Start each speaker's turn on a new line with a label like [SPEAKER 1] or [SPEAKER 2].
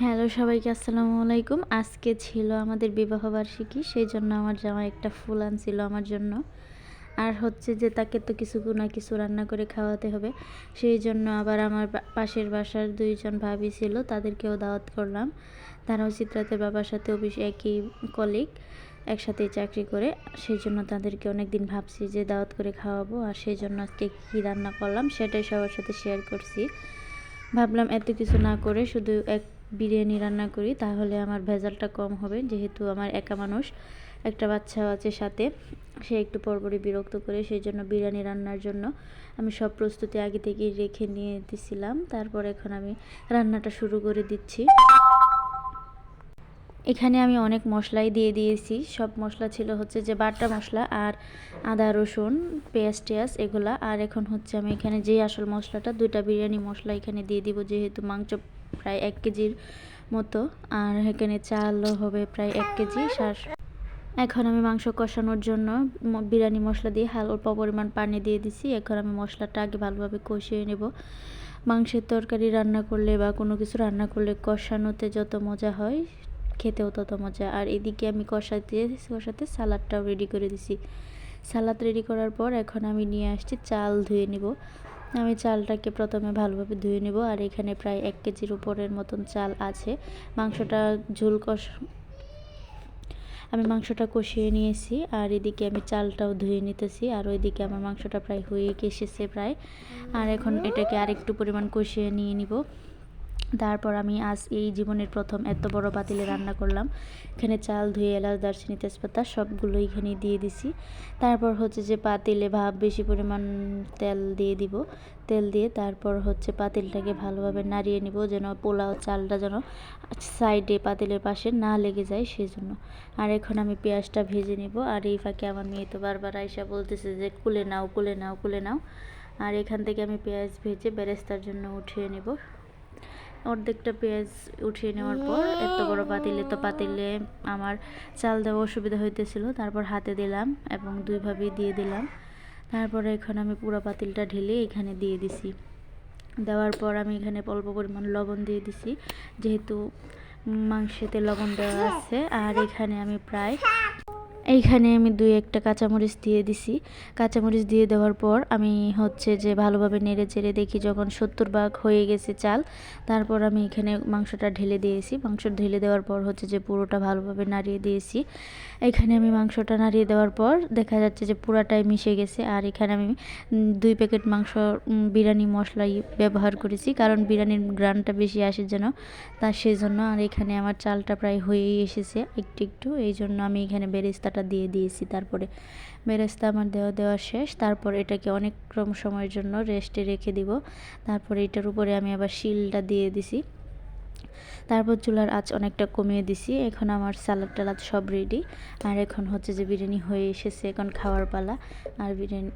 [SPEAKER 1] Hello সবাইকে আসসালামু আলাইকুম। আজকে ছিল আমাদের বিবাহবার্ষিকী সেই জন্য আমার জামাই একটা ফুল আনছিল আমার জন্য। আর হচ্ছে যে তাকে তো কিছু না কিছু রান্না করে খাওয়াতে হবে, সেই জন্য আবার আমার পাশের বাসার দুইজন ভাবি ছিল, তাদেরকেও দাওয়াত করলাম। তারাও চিত্রাতের বাবার সাথে অফিস, একই কলিগ একসাথে চাকরি করে। সেই জন্য তাদেরকে অনেক দিন ভাবছি যে দাওয়াত করে খাওয়াবো, আর সেই জন্য আজকে কী রান্না করলাম সেটাই সবার সাথে শেয়ার করছি। ভাবলাম এত কিছু না করে শুধু এক বিরিয়ানি রান্না করি, তাহলে আমার ভেজালটা কম হবে। যেহেতু আমার একা মানুষ, একটা বাচ্চাও আছে সাথে, সে একটু পরপরই বিরক্ত করে, সেই জন্য বিরিয়ানি রান্নার জন্য আমি সব প্রস্তুতি আগে থেকেই রেখে নিয়ে দিছিলাম তারপর এখন আমি রান্নাটা শুরু করে দিচ্ছি। এখানে আমি অনেক মশলাই দিয়ে দিয়েছি। সব মশলা ছিল হচ্ছে যে বাটা মশলা আর আদা, রসুন, পেঁয়াজ টেয়াজ এগুলা। আর এখন হচ্ছে আমি এখানে যে আসল মশলাটা, দুইটা বিরিয়ানি মশলা এখানে দিয়ে দিব যেহেতু মাংস প্রায় এক কেজির মতো। আর এখানে চালও হবে প্রায় এক কেজি শ্বাস এখন আমি মাংস কষানোর জন্য বিরিয়ানি মশলা দিয়ে অল্প পরিমাণ পানি দিয়ে দিছি। এখন আমি মশলাটা আগে ভালোভাবে কষিয়ে নেব। মাংসের তরকারি রান্না করলে বা কোনো কিছু রান্না করলে কষানোতে যত মজা হয় খেতেও তত মজা। আর এদিকে আমি কষাতে কষাতে সালাডটাও রেডি করে দিছি। সালাদ রেডি করার পর এখন আমি নিয়ে আসছি, চাল ধুয়ে নিব। আমি চালটাকে প্রথমে ভালোভাবে ধুয়ে নেব, আর এখানে প্রায় এক কেজির উপরের মতন চাল আছে। মাংসটা ঝোল কষ, আমি মাংসটা কষিয়ে নিয়েছি, আর এদিকে আমি চালটাও ধুয়ে নিতেছি, আর ওইদিকে আমার মাংসটা প্রায় হয়ে এসেছে প্রায়। আর এখন এটাকে আরেকটু পরিমাণ কষিয়ে নিয়ে নিব। তারপর আমি আজ এই জীবনের প্রথম এত বড় পাতিলে রান্না করলাম। এখানে চাল, ধুয়ে, এলাচ, দারচিনি, তেজপাতা সবগুলো এখানে দিয়ে দিছি। তারপর হচ্ছে যে পাতিলে ভাব বেশি পরিমাণ তেল দিয়ে দিব। তেল দিয়ে তারপর হচ্ছে পাতিলটাকে ভালোভাবে নাড়িয়ে নিব যেন পোলাও চালটা যেন সাইডে পাতিলের পাশে না লেগে যায় সেজন্য। আর এখন আমি পেঁয়াজটা ভেজে নিব। আর এই ফাঁকে আমার মেয়ে তো বারবার আইসা বলতেছে যে, কুলে নাও কুলে নাও কুলে নাও। আর এখান থেকে আমি পেঁয়াজ ভেজে বেরেস্তার জন্য উঠিয়ে নেব। অর্ধেকটা পেঁয়াজ উঠিয়ে নেওয়ার পর এত বড় পাতিলে তো পাতিলে আমার চাল দেওয়া অসুবিধা হইতেছিল। তারপর হাতে দিলাম এবং দুইভাবেই দিয়ে দিলাম। তারপরে এখন আমি পুরো পাতিলটা ঢেলে এখানে দিয়ে দিছি। দেওয়ার পর আমি এখানে অল্প পরিমাণ লবণ দিয়ে দিছি। যেহেতু মাংসেতে লবণ দেওয়া আছে আর এখানে আমি প্রায় এইখানে আমি দুই একটা কাঁচামরিচ দিয়ে দিছি। কাঁচামরিচ দিয়ে দেওয়ার পর আমি হচ্ছে যে ভালোভাবে নেড়ে চেড়ে দেখি যখন সত্তর ভাগ হয়ে গেছে চাল, তারপর আমি এখানে মাংসটা ঢেলে দিয়েছি। মাংস ঢেলে দেওয়ার পর হচ্ছে যে পুরোটা ভালোভাবে নাড়িয়ে দিয়েছি। এখানে আমি মাংসটা নাড়িয়ে দেওয়ার পর দেখা যাচ্ছে যে পুরাটাই মিশে গেছে। আর এখানে আমি দুই প্যাকেট মাংস বিরিয়ানি মশলাই ব্যবহার করেছি। কারণ বিরিয়ানির গ্রানটা বেশি আসে যেন তা সেই জন্য আর এখানে আমার চালটা প্রায় হয়েই এসেছে একটু একটু। এই জন্য আমি এখানে বেরেস্তাটা মশলাটা দিয়ে দিয়েছি, তারপরে বেরেস্তা আমার দেওয়া দেওয়া শেষ, তারপর এটাকে অনেক ক্রম সময়ের জন্য রেস্টে রেখে দিব। তারপরে এটার উপরে আমি আবার শিলটা দিয়ে দিছি। তারপর চুলার আঁচ অনেকটা কমিয়ে দিছি, এখন আমার সালাদ টালাদ সব রেডি আর এখন হচ্ছে যে বিরিয়ানি হয়ে এসেছে, এখন খাওয়ার পালা, আর বিরিয়ানি